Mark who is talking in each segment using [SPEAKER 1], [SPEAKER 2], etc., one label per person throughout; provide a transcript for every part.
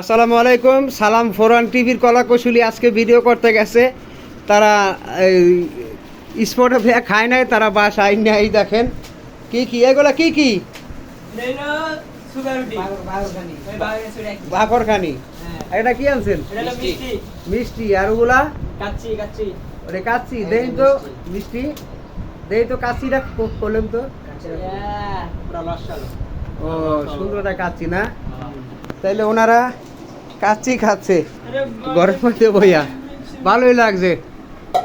[SPEAKER 1] আসসালামু আলাইকুম সালাম ফোরান টিভির কলা কৌশলী আজকে ভিডিও করতে গেছে। তারা স্পটে ভেয়া খায় নাই তারা বাস আইন নাই দেখেন। কি কি? এগুলা কি কি?
[SPEAKER 2] এটা সুগার রুটি ওই বাগানের সুগার একই।
[SPEAKER 1] বাকর খানি
[SPEAKER 2] হ্যাঁ।
[SPEAKER 1] এটা কি আনছেন?
[SPEAKER 2] মিষ্টি।
[SPEAKER 1] আর ওগুলা? ওরে কাচ্চি দেই তো মিষ্টি। দেই তো কাচ্চিটা করলেন তো। ও সুন্দর কাচ্চি না? তাইলে ওনারা কাচ্চি খাচ্ছে। ঘরের মধ্যে বইয়া। ভালোই লাগছে।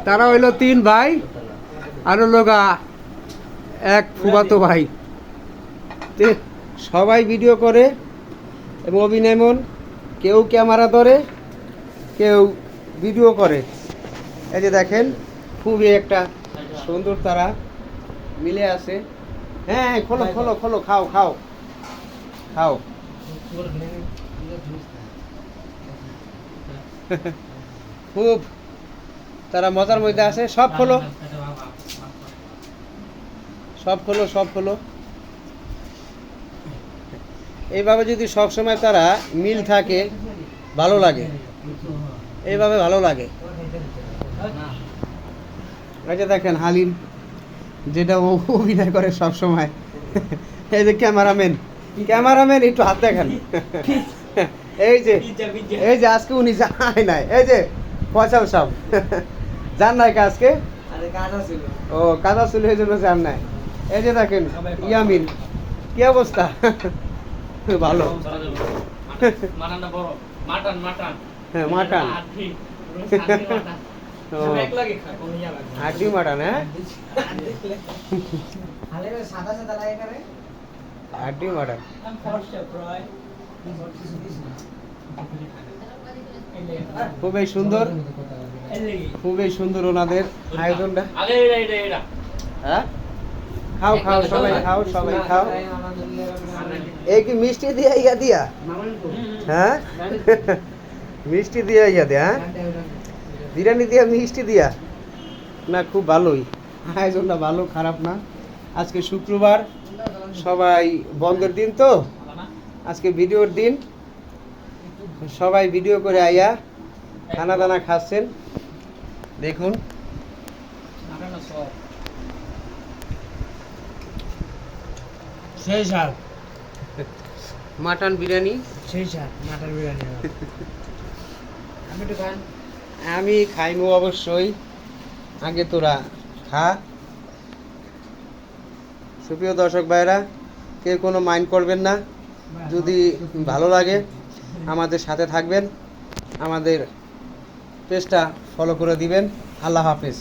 [SPEAKER 1] তারা হইল তিন ভাই আর গা এক ফুবাতো ভাই। সবাই ভিডিও করে এবং অভিনয় মন। কেউ ক্যামেরা ধরে কেউ ভিডিও করে। এই যে দেখেন খুবই একটা সুন্দর তারা মিলে আছে। হ্যাঁ হ্যাঁ, খোলো খোলো খোলো খাও খাও। খাও। খুব তারা মজার মধ্যে আছে, সব খোলো। সব খোলো সব খোলো। এইভাবে যদি সব সময় তারা মিল থাকে, ভালো লাগে। এইভাবে ভালো লাগে। যে দেখেন হালিম, যেটা ও অভিনয় করে সব সময় এই যে ক্যামেরাম্যান ক্যামেরাম্যান একটু হাত দেখেন। এই যে। এই যে আজকে উনি যায় নাই। এই যে পয়সা সব যান নাই আজকে। ও কাদা ছিল এই জন্য যান নাই। এই যে দেখেন ইয়ামিন। কি অবস্থা? ভালো।
[SPEAKER 3] মাটনটা বড়। Mutton mutton.
[SPEAKER 1] হ্যাঁ মাটন। হাড্ডি মাটন। হ্যাঁ?
[SPEAKER 2] আরে সাদা সাদা লাগে করে
[SPEAKER 1] হাড্ডি মাটন। খুবই সুন্দর। খুবই সুন্দর ওনাদের আয়োজনটা। হ্যাঁ? খাও খাও, সবাই খাও সবাই খাও। এই কি মিষ্টি দিয়া ইয়া দিয়া? হ্যাঁ? মিষ্টি দিয়া ইয়া দিয়া হ্যাঁ? বিরিয়ানি দিয়া মিষ্টি দিয়া? না, খুব ভালোই। আয়োজনটা ভালো, খারাপ না। আজকে শুক্রবার, সবাই বন্ধের দিন তো? আজকে ভিডিওর দিন। সবাই ভিডিও করে আইয়া খানা দানা খাচ্ছেন। দেখুন।
[SPEAKER 2] সেই
[SPEAKER 1] মাটন বিরিয়ানি।
[SPEAKER 2] সেই মাটন বিরিয়ানি আমি একটু খান
[SPEAKER 1] আমি খাইমু অবশ্যই। আগে তোরা খা। সুপ্রিয় দর্শক ভাইরা কেউ কোনো মাইন্ড করবেন না। যদি ভালো লাগে আমাদের সাথে থাকবেন আমাদের পেজটা ফলো করে দিবেন। আল্লাহ হাফেজ।